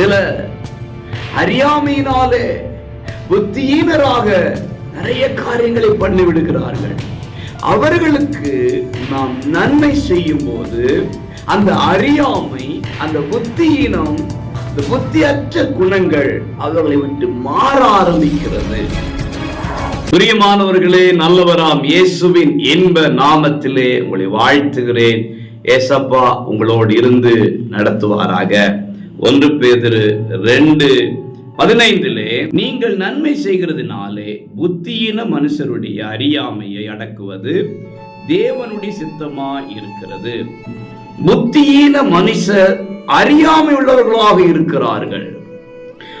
சில அறியாமையினாலே புத்தியீனராக நிறைய காரியங்களை பண்ணி விடுகிறார்கள் அவர்களுக்கு நாம் நன்மை செய்யும் போது அந்த அறியாமை அந்த புத்தியீனம் இந்த புத்தியற்ற குணங்கள் அவர்களை விட்டு மாற ஆரம்பிக்கிறது. பிரியமானவர்களே நல்லவராம் இயேசுவின் இன்ப நாமத்திலே உங்களை வாழ்த்துகிறேன். ஏசப்பா உங்களோடு இருந்து நடத்துவாராக. ஒன்று பேதிரு ரெண்டு. பதினைந்திலே நீங்கள் நன்மை செய்கிறதுனாலே புத்தியின மனுஷருடைய அறியாமையை அடக்குவது தேவனுடைய சித்தமா இருக்கிறது. புத்தியின மனுஷர் அறியாமை உள்ளவர்களாக இருக்கிறார்கள்.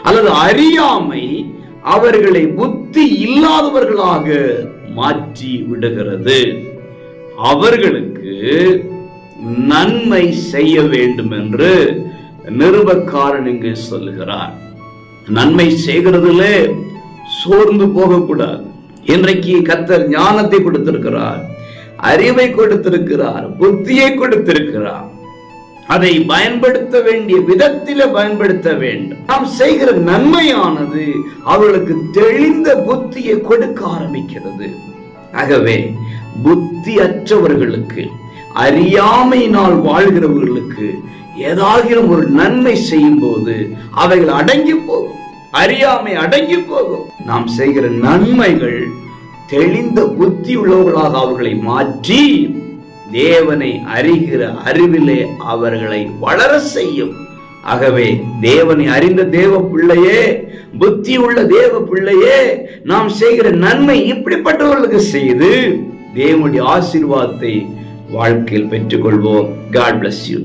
அல்லது அறியாமை அவர்களை புத்தி இல்லாதவர்களாக மாற்றி விடுகிறது. அவர்களுக்கு நன்மை செய்ய வேண்டும் என்று நிருபக்காரன் இங்கே சொல்லுகிறார் நன்மை செய்கிறதிலே சோர்ந்து போகக்கூடாது. இன்றைக்கு கத்தர் ஞானத்தை கொடுத்திருக்கிறார் அறிவை கொடுத்திருக்கிறார் புத்தியை கொடுத்திருக்கிறார். அதை பயன்படுத்த வேண்டிய விதத்தில பயன்படுத்த வேண்டும். நாம் செய்கிற நன்மையானது அவர்களுக்கு தெளிந்த புத்தியை கொடுக்க ஆரம்பிக்கிறது. ஆகவே புத்தி அற்றவர்களுக்கு அறியாமையினால் வாழ்கிறவர்களுக்கு ஏதாகிலும் ஒரு நன்மை செய்யும் போது அவைகள் அடங்கி போகும். அறியாமை அடங்கி போகும். நாம் செய்கிற நன்மைகள் தெளிந்த புத்தி உள்ளவர்களாக அவர்களை மாற்றி தேவனை அறிகிற அறிவிலே அவர்களை வளர செய்யும். ஆகவே தேவனை அறிந்த தேவ பிள்ளையே புத்தி உள்ள தேவ பிள்ளையே நாம் செய்கிற நன்மை இப்படிப்பட்டவர்களுக்கு செய்து தேவனுடைய ஆசீர்வாதத்தை வாழ்க்கையில் பெற்றுக்கொள்வோம். God bless you